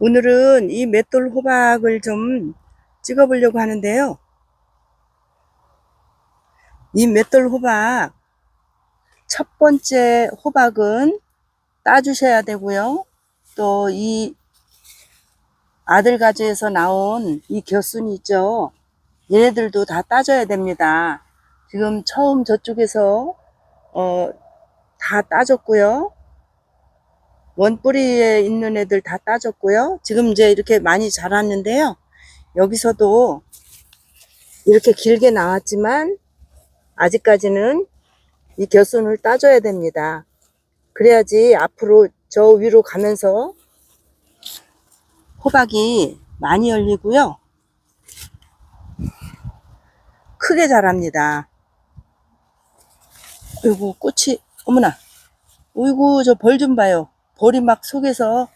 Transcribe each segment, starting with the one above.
오늘은 이 맷돌 호박을 좀 찍어 보려고 하는데요. 이 맷돌 호박, 첫 번째 호박은 따 주셔야 되고요. 또 이 아들 가지에서 나온 이 겨순이 있죠. 얘네들도 다 따줘야 됩니다. 지금 처음 저쪽에서 어, 다 따졌고요. 원뿌리에 있는 애들 다 따졌고요. 지금 이제 이렇게 많이 자랐는데요. 여기서도 이렇게 길게 나왔지만 아직까지는 이 겨순을 따줘야 됩니다. 그래야지 앞으로 저 위로 가면서 호박이 많이 열리고요. 크게 자랍니다. 그리고 꽃이 어머나 어이구 저 벌 좀 봐요. 벌이 막 속에서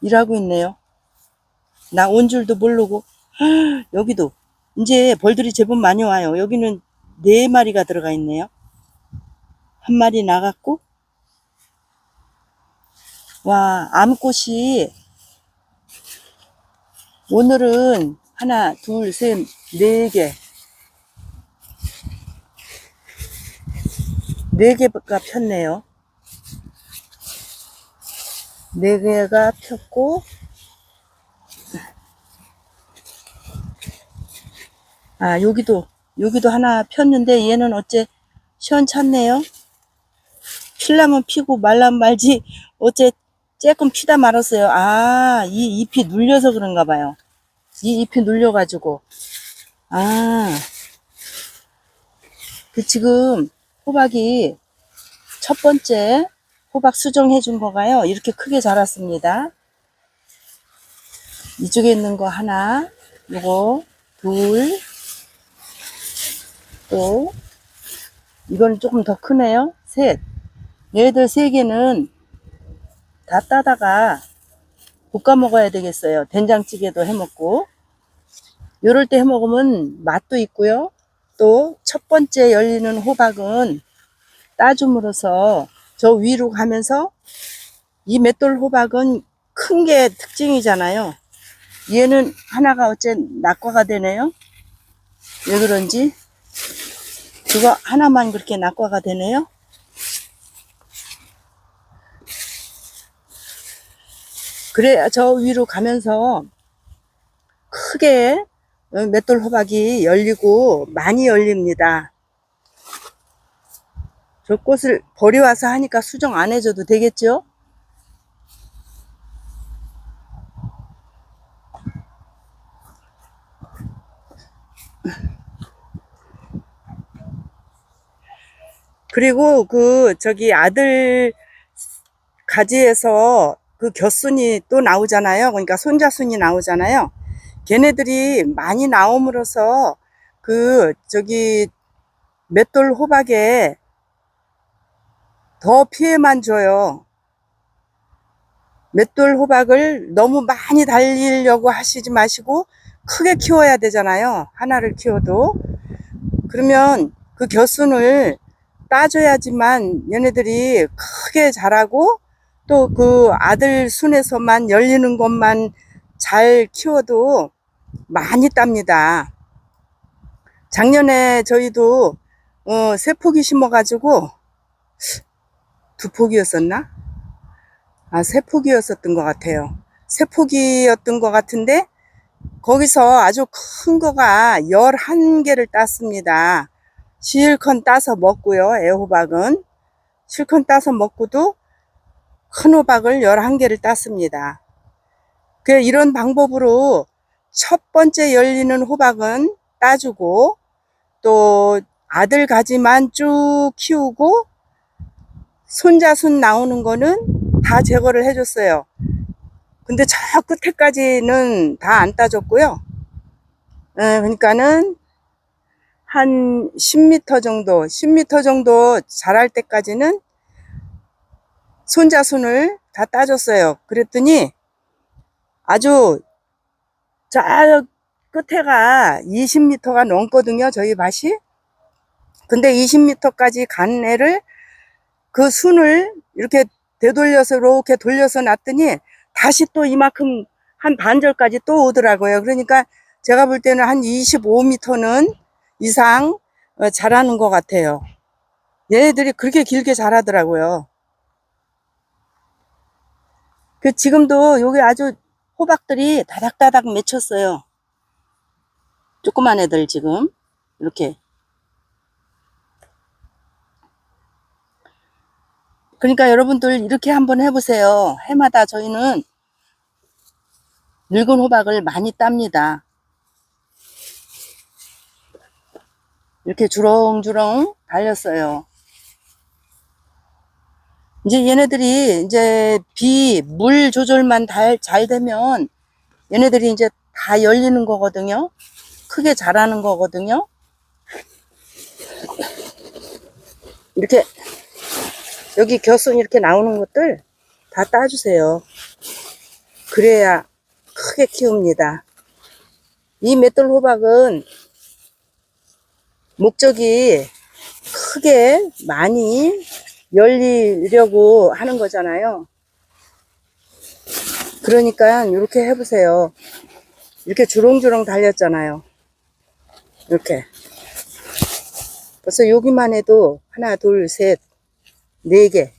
일하고 있네요. 나 온 줄도 모르고 여기도 이제 벌들이 제법 많이 와요. 여기는 네 마리가 들어가 있네요. 한 마리 나갔고 와 암꽃이 오늘은 하나 둘 셋 네 개. 네 개가 폈네요. 네 개가 폈고, 아, 여기도, 여기도 하나 폈는데 얘는 어째 시원찮네요. 필라면 피고 말라면 말지, 어째 조금 피다 말았어요. 아, 이 잎이 눌려서 그런가 봐요. 이 잎이 눌려 가지고. 아, 그 지금 호박이 첫 번째 호박 수정해 준 거가요. 이렇게 크게 자랐습니다. 이쪽에 있는 거 하나, 요거 둘, 또 이건 조금 더 크네요. 셋. 얘들 세 개는 다 따다가 볶아 먹어야 되겠어요. 된장찌개도 해 먹고. 요럴 때 해 먹으면 맛도 있고요. 또 첫 번째 열리는 호박은 따줌으로써 저 위로 가면서 이 맷돌 호박은 큰 게 특징이잖아요. 얘는 하나가 어째 낙과가 되네요. 왜 그런지 그거 하나만 그렇게 낙과가 되네요. 그래 저 위로 가면서 크게 맷돌 호박이 열리고 많이 열립니다. 저 꽃을 버려와서 하니까 수정 안 해줘도 되겠죠? 그리고 그 저기 아들 가지에서 그 겨순이 또 나오잖아요. 그러니까 손자순이 나오잖아요. 걔네들이 많이 나옴으로써 그 저기 맷돌 호박에 더 피해만 줘요. 맷돌 호박을 너무 많이 달리려고 하시지 마시고 크게 키워야 되잖아요. 하나를 키워도. 그러면 그 겨순을 따줘야지만 얘네들이 크게 자라고 또 그 아들 순에서만 열리는 것만 잘 키워도 많이 땁니다. 작년에 저희도 어, 세 포기 심어가지고 두 포기였었나? 아, 세 포기였었던 것 같아요. 세 포기였던 것 같은데 거기서 아주 큰 거가 11개를 땄습니다. 실컷 따서 먹고요. 애호박은 실컷 따서 먹고도 큰 호박을 11개를 땄습니다. 그 이런 방법으로 첫 번째 열리는 호박은 따주고 또 아들 가지만 쭉 키우고 손자순 나오는 거는 다 제거를 해줬어요. 근데 저 끝에까지는 다 안 따줬고요. 에, 그러니까는 한 10m 정도, 10m 정도 자랄 때까지는 손자순을 다 따줬어요. 그랬더니 아주 저 끝에가 20m가 넘거든요. 저희 밭이. 근데 20m까지 간 애를 그 순을 이렇게 되돌려서 이렇게 돌려서 놨더니 다시 또 이만큼 한 반절까지 또 오더라고요. 그러니까 제가 볼 때는 한 25m는 이상 어, 자라는 것 같아요. 얘네들이 그렇게 길게 자라더라고요. 그 지금도 여기 아주 호박들이 다닥다닥 맺혔어요. 조그만 애들 지금 이렇게 그러니까 여러분들 이렇게 한번 해보세요. 해마다 저희는 늙은 호박을 많이 땁니다. 이렇게 주렁주렁 달렸어요. 이제 얘네들이 이제 비, 물 조절만 달- 잘 되면 얘네들이 이제 다 열리는 거거든요. 크게 자라는 거거든요. 이렇게 여기 겨순 이렇게 나오는 것들 다 따주세요. 그래야 크게 키웁니다. 이 맷돌 호박은 목적이 크게 많이 열리려고 하는 거잖아요. 그러니까 이렇게 해보세요. 이렇게 주렁주렁 달렸잖아요. 이렇게. 벌써 여기만 해도 하나, 둘, 셋, 네 개.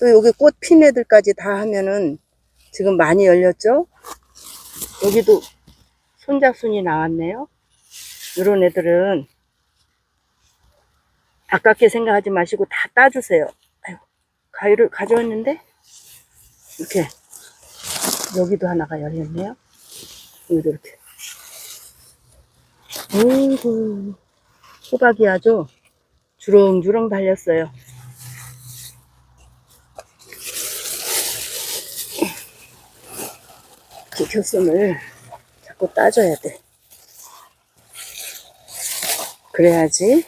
또 여기 꽃 핀 애들까지 다 하면은 지금 많이 열렸죠? 여기도 손잡순이 나왔네요. 이런 애들은 아깝게 생각하지 마시고 다 따주세요. 아유, 가위를 가져왔는데 이렇게 여기도 하나가 열렸네요. 여기도 이렇게. 오구 호박이 아주 주렁주렁 달렸어요. 이렇게 교순을 자꾸 따줘야 돼. 그래야지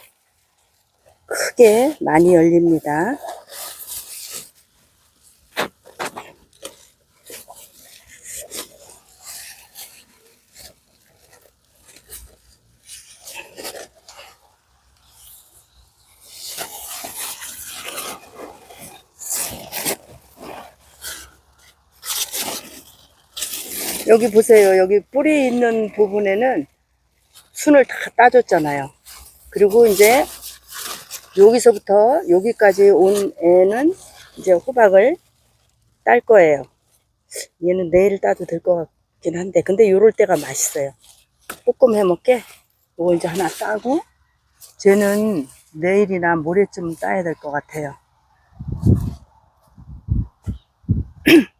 크게 많이 열립니다. 여기 보세요. 여기 뿌리 있는 부분에는 순을 다 따줬잖아요. 그리고 이제 여기서부터 여기까지 온 애는 이제 호박을 딸 거예요. 얘는 내일 따도 될 것 같긴 한데, 근데 요럴 때가 맛있어요. 볶음 해 먹게 요거 이제 하나 따고, 쟤는 내일이나 모레쯤 따야 될 것 같아요.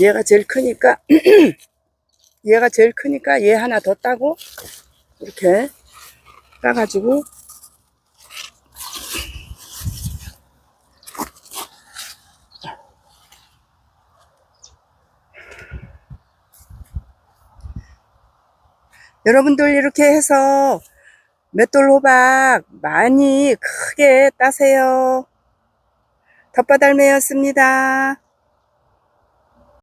얘가 제일 크니까 얘가 제일 크니까 얘 하나 더 따고 이렇게 따가지고 여러분들 이렇게 해서 맷돌 호박 많이 크게 따세요. 덧바달매였습니다.